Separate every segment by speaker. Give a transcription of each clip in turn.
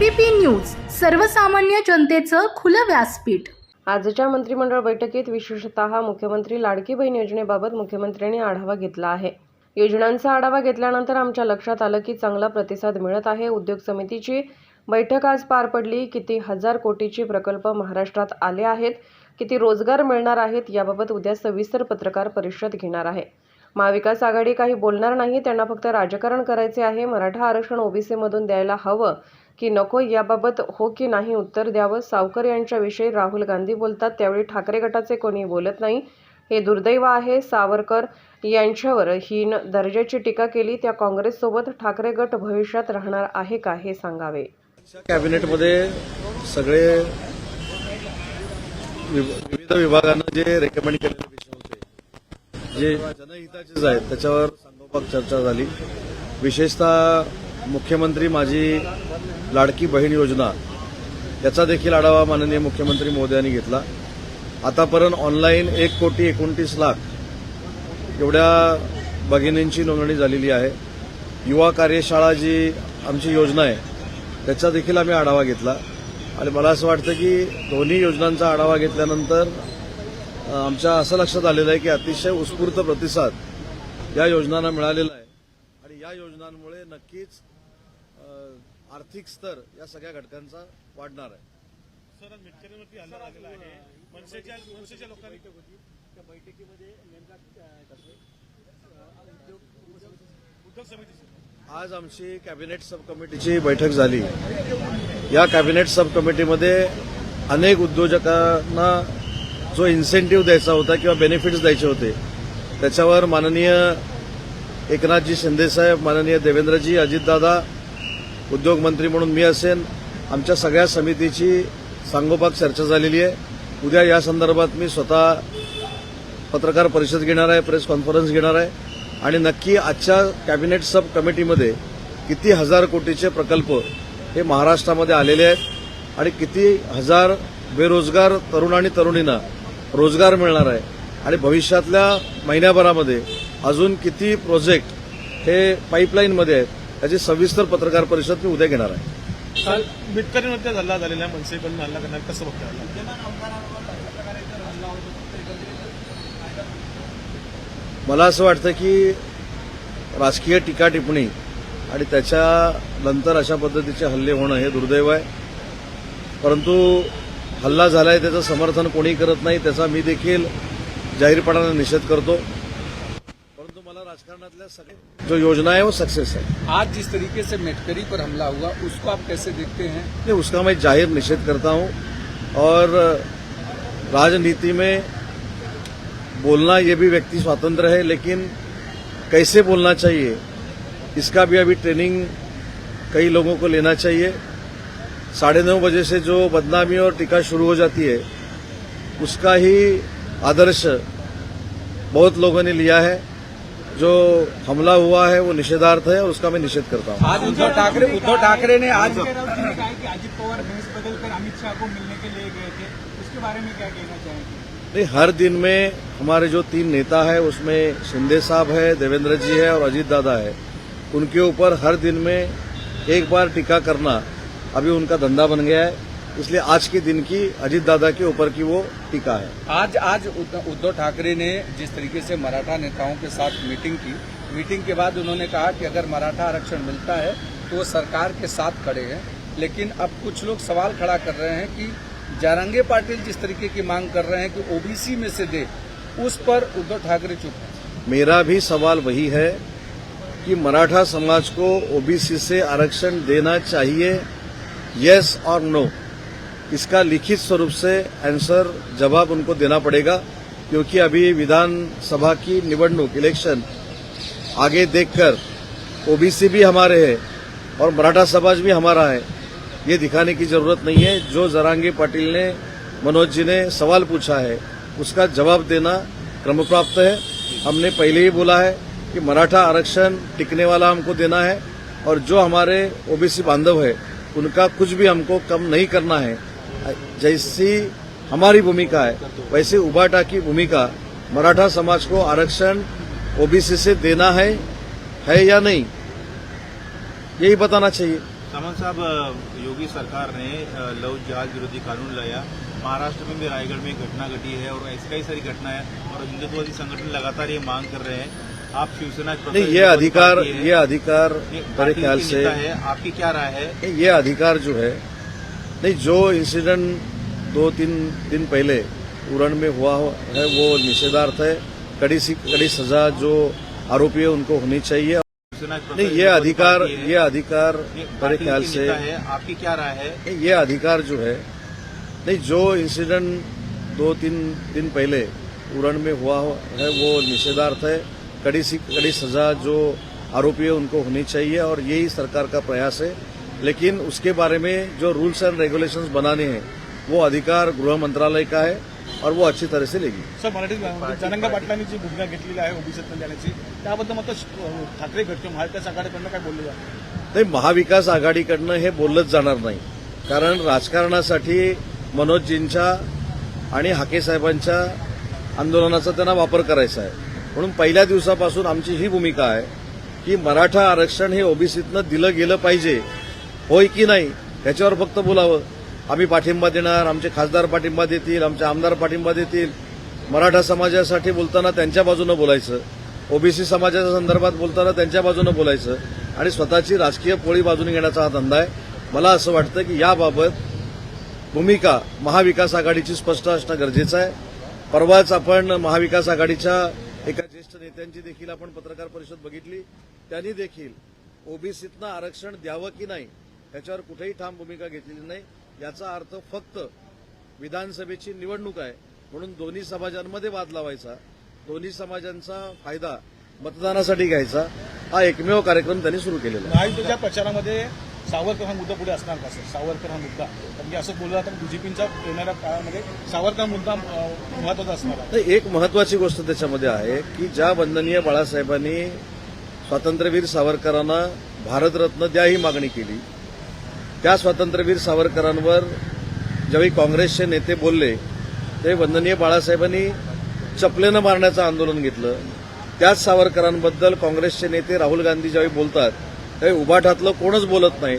Speaker 1: ABP news सर्वसामान्य जनतेचं खुलं व्यासपीठ.
Speaker 2: आजच्या मंत्रिमंडळ बैठकीत विशेषतः मुख्यमंत्री लाडकी बहीण योजनेबाबत मुख्यमंत्र्यांनी आढावा घेतला आहे. योजनांचा आढावा घेतल्यानंतर आमच्या लक्षात आलं की चांगला प्रतिसाद मिळत आहे. उद्योग समितीची बैठक आज पार पडली. किती हजार कोटीची प्रकल्प महाराष्ट्रात आले आहेत किती रोजगार मिळणार आहेत याबाबत उद्या सविस्तर पत्रकार परिषद घेणार आहे. महाविकास आघाडी काही बोलणार नाही त्यांना फक्त राजकारण करायचे आहे. मराठा आरक्षण ओबीसीमधून द्यायला हवं की नको याबाबत हो की नाही उत्तर द्यावं. सावकर यांच्याविषयी राहुल गांधी बोलतात त्यावेळी ठाकरे गटाचे कोणी बोलत नाही. हे दुर्दैव आहे. सावरकर यांच्यावर हीन दर्जाची टीका केली. त्या काँग्रेससोबत ठाकरे गट भविष्यात राहणार आहे का हे सांगावे.
Speaker 3: कॅबिनेटमध्ये सगळे विविध विभागांना जे रेकमेंड केलेले विषय होते जे जनहिताचेच आहेत त्याच्यावर सांगोपाक चर्चा झाली. विशेषतः मुख्यमंत्री माझी लाडकी बहीण योजना याचा देखील आढावा माननीय मुख्यमंत्री मोदयांनी घेतला. आतापर्यंत ऑनलाईन एक कोटी एकोणतीस लाख एवढ्या भगिनींची नोंदणी झालेली आहे. युवा कार्यशाळा जी आमची योजना आहे त्याचा देखील आम्ही आढावा घेतला. आणि मला असं वाटतं की दोन्ही योजनांचा आढावा घेतल्यानंतर आमच्या असं लक्षात आलेलं आहे की अतिशय उत्स्फूर्त प्रतिसाद या योजनांना मिळालेला आहे. आणि या योजनांमुळे नक्कीच आर्थिक स्तर या सगळ्या घटकांचा वाढणार आहे.
Speaker 4: सर हल्ला झालेला आहे. मनसेच्या मनसेच्या लोकांनी उद्योग समितीची
Speaker 3: आज आमची कॅबिनेट सब कमिटीची बैठक झाली. या कॅबिनेट सब कमिटीमध्ये अनेक उद्योजकांना जो इन्सेंटिव्ह द्यायचा होता किंवा बेनिफिट्स द्यायचे होते त्याच्यावर माननीय एकनाथजी शिंदेसाहेब माननीय देवेंद्रजी अजितदादा उद्योगमंत्री म्हणून मी असेन आमच्या सगळ्या समितीची सांगोपाक चर्चा झालेली आहे. उद्या या संदर्भात मी स्वतः पत्रकार परिषद घेणार आहे प्रेस कॉन्फरन्स घेणार आहे. आणि नक्की आजच्या कॅबिनेट सब कमिटीमध्ये किती हजार कोटीचे प्रकल्प हे महाराष्ट्रामध्ये आलेले आहेत आणि किती हजार बेरोजगार तरुण आणि तरुणींना रोजगार मिळणार आहे. आणि भविष्यातल्या महिन्याभरामध्ये अजून किती प्रोजेक्ट हे पाईपलाईनमध्ये आहेत त्याची सविस्तर पत्रकार परिषद मी उद्या घेणार आहे.
Speaker 4: आज हल्ला झालेला आहे मनसेकडून हल्ला करणार कसं बघता
Speaker 3: मला असं वाटतं की राजकीय टीका टिप्पणी आणि त्याच्यानंतर अशा पद्धतीचे हल्ले होणं हे दुर्दैव आहे. परंतु हल्ला झालाय त्याचं समर्थन कोणी करत नाही त्याचा मी देखील जाहीरपणाने निषेध करतो. राजकारणातल्या जो योजना है वो सक्सेस है।
Speaker 5: आज जिस तरीके से मेटकरी पर हमला हुआ उसको आप कैसे देखते हैं?
Speaker 3: नहीं उसका मैं ज़ाहिर निषेध करता हूँ और राजनीति में बोलना ये भी व्यक्ति स्वतंत्र है लेकिन कैसे बोलना चाहिए? इसका भी अभी ट्रेनिंग कई लोगों को लेना चाहिए। साढ़े नौ बजे से जो बदनामी और टीका शुरू हो जाती है उसका ही आदर्श बहुत लोगों ने लिया है। जो हमला हुआ है वो निषेधार्थ है और उसका मैं निषेध करता हूँ।
Speaker 5: आज उद्धव ठाकरे उद्धव ठाकरे ने आज
Speaker 6: कहा कि अजित पवार भेस बदलकर अमित शाह को मिलने के लिए गए थे। उसके बारे में क्या कहना चाहेंगे?
Speaker 3: नहीं हर दिन में हमारे जो तीन नेता है उसमें शिंदे साहब है देवेंद्र जी है और अजीत दादा है। उनके ऊपर हर दिन में एक बार टीका करना अभी उनका धंधा बन गया है। इसलिए आज के दिन की अजीत दादा के ऊपर की वो टीका है।
Speaker 5: आज आज उद्धव ठाकरे ने जिस तरीके से मराठा नेताओं के साथ मीटिंग की मीटिंग के बाद उन्होंने कहा कि अगर मराठा आरक्षण मिलता है तो वो सरकार के साथ खड़े हैं। लेकिन अब कुछ लोग सवाल खड़ा कर रहे हैं कि जारंगे पाटिल जिस तरीके की मांग कर रहे हैं कि ओबीसी में से दे उस पर उद्धव ठाकरे चुप हैं।
Speaker 3: मेरा भी सवाल वही है कि मराठा समाज को ओबीसी से आरक्षण देना चाहिए यस और नो इसका लिखित स्वरूप से आंसर जवाब उनको देना पड़ेगा, क्योंकि अभी विधानसभा की निवडणूक इलेक्शन आगे देखकर ओबीसी भी हमारे है और मराठा समाज भी हमारा है। ये दिखाने की ज़रूरत नहीं है। जो जरांगे पाटिल ने, मनोज जी ने सवाल पूछा है, उसका जवाब देना क्रम प्राप्त है। हमने पहले ही बोला है कि मराठा आरक्षण टिकने वाला हमको देना है और जो हमारे ओबीसी बांधव है, उनका कुछ भी हमको कम नहीं करना है। जैसी हमारी भूमिका है वैसे उबाटा की भूमिका मराठा समाज को आरक्षण ओबीसी से देना है है या नहीं यही बताना चाहिए।
Speaker 7: सामंत साहब योगी सरकार ने लव जहाज़ विरोधी कानून लाया। महाराष्ट्र में भी रायगढ़ में घटना घटी है और ऐसी कई सारी घटना है और हिंदुत्ववादी संगठन लगातार ये मांग कर रहे हैं। आप शिवसेना
Speaker 3: नहीं ये अधिकार ये अधिकार मेरे ख्याल से
Speaker 7: है आपकी क्या राय है?
Speaker 3: ये अधिकार जो है नहीं जो इंसिडेंट दो तीन दिन पहले उरण में हुआ है वो निषेधार्थ है। कड़ी सी कड़ी सजा जो आरोपी है उनको होनी चाहिए। नहीं ये अधिकार ये अधिकार मेरे ख्याल से
Speaker 7: आपकी क्या राय है?
Speaker 3: ये अधिकार जो है नहीं जो इंसिडेंट दो तीन दिन पहले उरण में हुआ है वो निषेधार्थ है। कड़ी सी कड़ी सजा जो आरोपी है उनको होनी चाहिए और यही सरकार का प्रयास है। लेकिन उसके बारे में जो रूल्स एंड रेगुलेशंस बनाने हैं वो अधिकार गृह मंत्रालय का है और वो अच्छी तरह से लेगी।
Speaker 4: सर मराठी जनांगा पाटलांनी जी भूमिका घेतलेली आहे ओबीसीतनं जाण्याची त्याबद्दल मात्र ठाकरे गट किंवा महाविकास आघाडीकडनं काय बोललं जातं
Speaker 3: नाही महाविकास आघाडीकडनं हे बोललंच जाणार नाही. कारण राजकारणासाठी मनोजजींच्या आणि हाके साहेबांच्या आंदोलनाचा त्यांना वापर करायचा आहे. म्हणून पहिल्या दिवसापासून आमची ही भूमिका आहे की मराठा आरक्षण हे ओबीसीतनं दिलं गेलं पाहिजे होय की नाही याच्यावर फक्त बोलावं. आम्ही पाठिंबा देणार आमचे खासदार पाठिंबा देतील आमचे आमदार पाठिंबा देतील. मराठा समाजासाठी बोलताना त्यांच्या बाजूनं बोलायचं. ओबीसी समाजाच्या संदर्भात बोलताना त्यांच्या बाजूनं बोलायचं. आणि स्वतःची राजकीय पोळी बाजून घेण्याचा हा धंदा आहे. मला असं वाटतं की याबाबत भूमिका महाविकास आघाडीची स्पष्ट असणं गरजेचं आहे. परवाच आपण महाविकास आघाडीच्या एका ज्येष्ठ नेत्यांची देखील आपण पत्रकार परिषद बघितली. त्यांनी देखील ओबीसीतनं आरक्षण द्यावं की नाही याच्यावर कुठेही ठाम भूमिका घेतलेली नाही. याचा अर्थ फक्त विधानसभेची निवडणूक आहे. म्हणून दोन्ही समाजांमध्ये वाद लावायचा. दोन्ही समाजांचा फायदा मतदानासाठी घ्यायचा. हा एकमेव कार्यक्रम त्यांनी सुरू केलेला आहे.
Speaker 4: महायुतीच्या प्रचारामध्ये सावरकर हा मुद्दा पुढे असणार का सर? सावरकर हा मुद्दा. की असं बोललं जातं बीजेपीच्या येणाऱ्या काळामध्ये सावरकर मुद्दा महत्त्वाचा असणार
Speaker 3: एक महत्वाची गोष्ट त्याच्यामध्ये आहे की ज्या वंदनीय बाळासाहेबांनी स्वातंत्र्यवीर सावरकरांना भारतरत्न द्या ही मागणी केली त्या स्वातंत्र्यवीर सावरकरांवर ज्यावेळी काँग्रेसचे नेते बोलले ते वंदनीय बाळासाहेबांनी चपलेनं मारण्याचं आंदोलन घेतलं. त्याच सावरकरांबद्दल काँग्रेसचे नेते राहुल गांधी ज्यावेळी बोलतात त्यावेळी उभाठातलं कोणच बोलत नाही.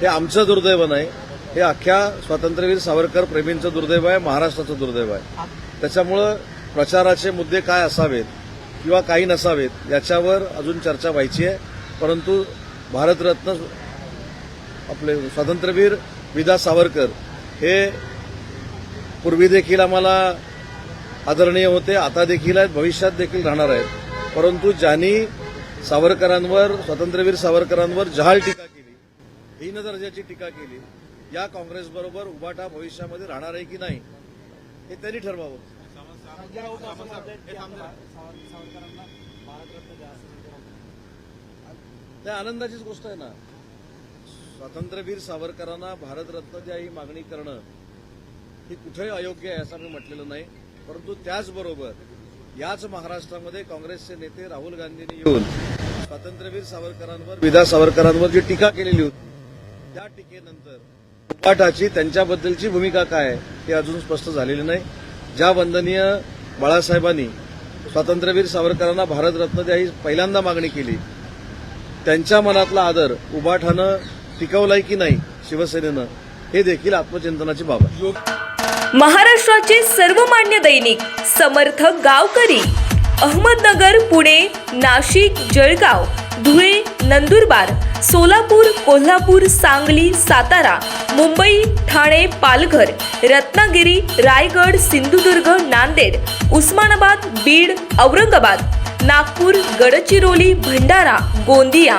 Speaker 3: हे आमचं दुर्दैव नाही. हे अख्ख्या स्वातंत्र्यवीर सावरकर प्रेमींचं दुर्दैव आहे महाराष्ट्राचं दुर्दैव आहे. त्याच्यामुळं प्रचाराचे मुद्दे काय असावेत किंवा काही नसावेत याच्यावर अजून चर्चा व्हायची आहे. परंतु भारतरत्न आपले स्वातंत्र्यवीर विदा सावरकर हे पूर्वी देखील आम्हाला आदरणीय होते आता देखील आहेत भविष्यात देखील राहणार आहेत. परंतु ज्यांनी सावरकरांवर स्वातंत्र्यवीर सावरकरांवर जहाल टीका केली हीन दर्जाची टीका केली या काँग्रेसबरोबर उभाटा भविष्यामध्ये राहणार आहे की नाही हे त्यांनी ठरवावं. ते आनंदाचीच गोष्ट आहे ना. स्वातंत्र्यवीर सावरकरांना भारतरत्न द्या ही मागणी करणं ही कुठेही अयोग्य आहे असं मी म्हटलेलं नाही. परंतु त्याचबरोबर याच महाराष्ट्रामध्ये काँग्रेसचे नेते राहुल गांधींनी येऊन स्वातंत्र्यवीर सावरकरांवर विदा सावरकरांवर जी टीका केलेली होती त्या टीकेनंतर उपाटाची त्यांच्याबद्दलची भूमिका काय आहे हे अजून स्पष्ट झालेली नाही. ज्या वंदनीय बाळासाहेबांनी स्वातंत्र्यवीर सावरकरांना भारतरत्न द्या ही पहिल्यांदा मागणी केली त्यांच्या मनातला आदर उबाठानं टिकवलाय की नाही शिवसेनेनं हे देखील आत्मचिंतनाची बाब आहे.
Speaker 8: महाराष्ट्राचे सर्वमान्य दैनिक समर्थ गावकरी अहमदनगर पुणे नाशिक जळगाव धुळे नंदुरबार सोलापूर कोल्हापूर सांगली सातारा मुंबई ठाणे पालघर रत्नागिरी रायगड सिंधुदुर्ग नांदेड उस्मानाबाद बीड औरंगाबाद नागपूर गडचिरोली भंडारा गोंदिया